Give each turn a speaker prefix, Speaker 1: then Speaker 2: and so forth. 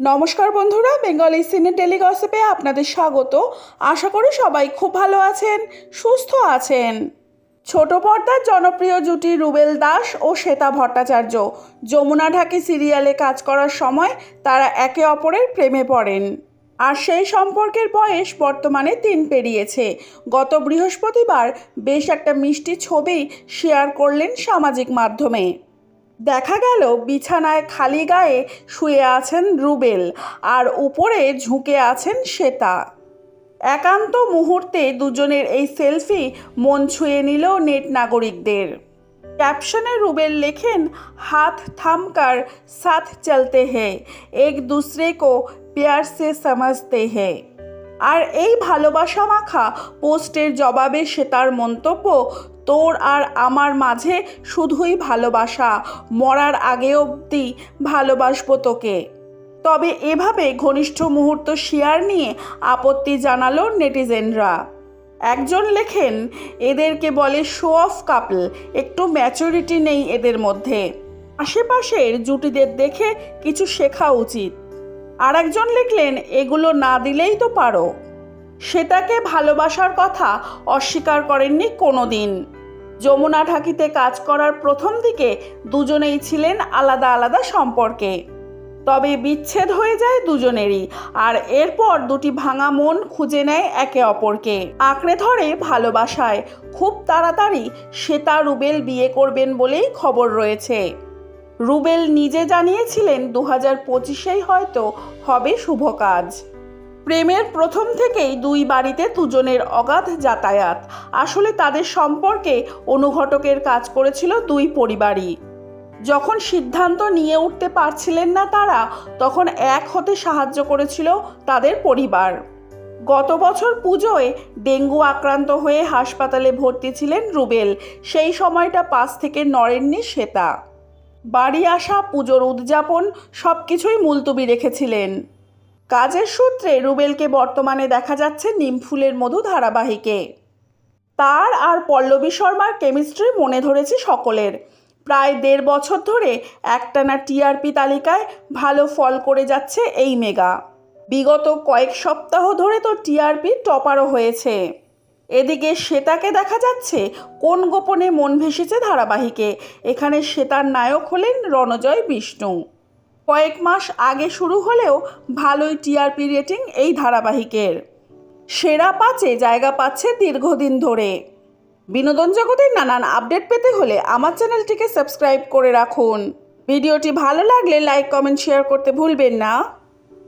Speaker 1: নমস্কার বন্ধুরা, বেঙ্গলি সিনে টেলিগসিপে আপনাদের স্বাগত। আশা করি সবাই খুব ভালো আছেন, সুস্থ আছেন। ছোট পর্দার জনপ্রিয় জুটি রুবেল দাস ও শ্বেতা ভট্টাচার্য। যমুনা ঢাকি সিরিয়ালে কাজ করার সময় তারা একে অপরের প্রেমে পড়েন। আর সেই সম্পর্কের বয়স বর্তমানে তিন পেরিয়েছে। গত বৃহস্পতিবার বেশ একটা মিষ্টি ছবি শেয়ার করলেন সামাজিক মাধ্যমে। দেখা গেল বিছানায় খালি গায়ে শুয়ে আছেন রুবেল আর উপরে ঝুঁকে আছেন শ্বেতা। একান্ত মুহূর্তে দুজনের এই সেলফি মন ছুঁয়ে নিল নেট নাগরিকদের। ক্যাপশনে রুবেল লেখেন, হাত থামকার সাথ চলতে হে, এক দূসরে কো প্যার সে সমঝতে হ্যাঁ আর এই ভালোবাসা মাখা পোস্টের জবাবে সে তার মন্তব্য, তোর আর আমার মাঝে শুধুই ভালোবাসা, মরার আগে অবধি ভালোবাসবো তোকে। তবে এভাবে ঘনিষ্ঠ মুহূর্ত শেয়ার নিয়ে আপত্তি জানালো নেটিজেনরা। একজন লেখেন, এদেরকে বলে শো অফ কাপল একটু ম্যাচুরিটি নেই এদের মধ্যে। আশেপাশের জুটিদের দেখে কিছু শেখা উচিত। আর একজন লিখলেন, এগুলো না দিলেই তো পারো। শ্বেতাকে ভালোবাসার কথা অস্বীকার করেননি কোনো দিন যমুনা ঢাকিতে কাজ করার প্রথম দিকে দুজনেই ছিলেন আলাদা আলাদা সম্পর্কে। তবে বিচ্ছেদ হয়ে যায় দুজনেরই, আর এরপর দুটি ভাঙা মন খুঁজে নেয় একে অপরকে। আঁকড়ে ধরে ভালোবাসায়, খুব তাড়াতাড়ি শ্বেতা রুবেল বিয়ে করবেন বলেই খবর রয়েছে। রুবেল নিজে জানিয়েছিলেন দু হাজার পঁচিশেই হয়তো হবে শুভ কাজ। প্রেমের প্রথম থেকেই দুই বাড়িতে দুজনের অগাধ যাতায়াত। আসলে তাদের সম্পর্কে অনুঘটকের কাজ করেছিল দুই পরিবারই। যখন সিদ্ধান্ত নিয়ে উঠতে পারছিলেন না তারা, তখন এক হতে সাহায্য করেছিল তাদের পরিবার। গত বছর পুজোয় ডেঙ্গু আক্রান্ত হয়ে হাসপাতালে ভর্তি ছিলেন রুবেল। সেই সময়টা পাশ থেকে নড়েননি শ্বেতা। বাড়ি আসা, পুজোর উদযাপন সব কিছুই মুলতুবি রেখেছিলেন। কাজের সূত্রে রুবেলকে বর্তমানে দেখা যাচ্ছে নিমফুলের মধু ধারাবাহিকে। তার আর পল্লবী শর্মার কেমিস্ট্রি মনে ধরেছে সকলের। প্রায় দেড় বছর ধরে একটানা টিআরপি তালিকায় ভালো ফল করে যাচ্ছে এই মেগা। বিগত কয়েক সপ্তাহ ধরে তো টিআরপি টপারও হয়েছে। এদিকে শ্বেতাকে দেখা যাচ্ছে কোন গোপনে মন ভেসেছে ধারাবাহিকে। এখানে শ্বেতার নায়ক হলেন রণজয় বিষ্ণু। কয়েক মাস আগে শুরু হলেও ভালোই টিআরপি রেটিং এই ধারাবাহিকের। সেরা পাঁচে জায়গা পাচ্ছে দীর্ঘদিন ধরে। বিনোদন জগতের নানান আপডেট পেতে হলে আমার চ্যানেলটিকে সাবস্ক্রাইব করে রাখুন। ভিডিওটি ভালো লাগলে লাইক, কমেন্ট, শেয়ার করতে ভুলবেন না।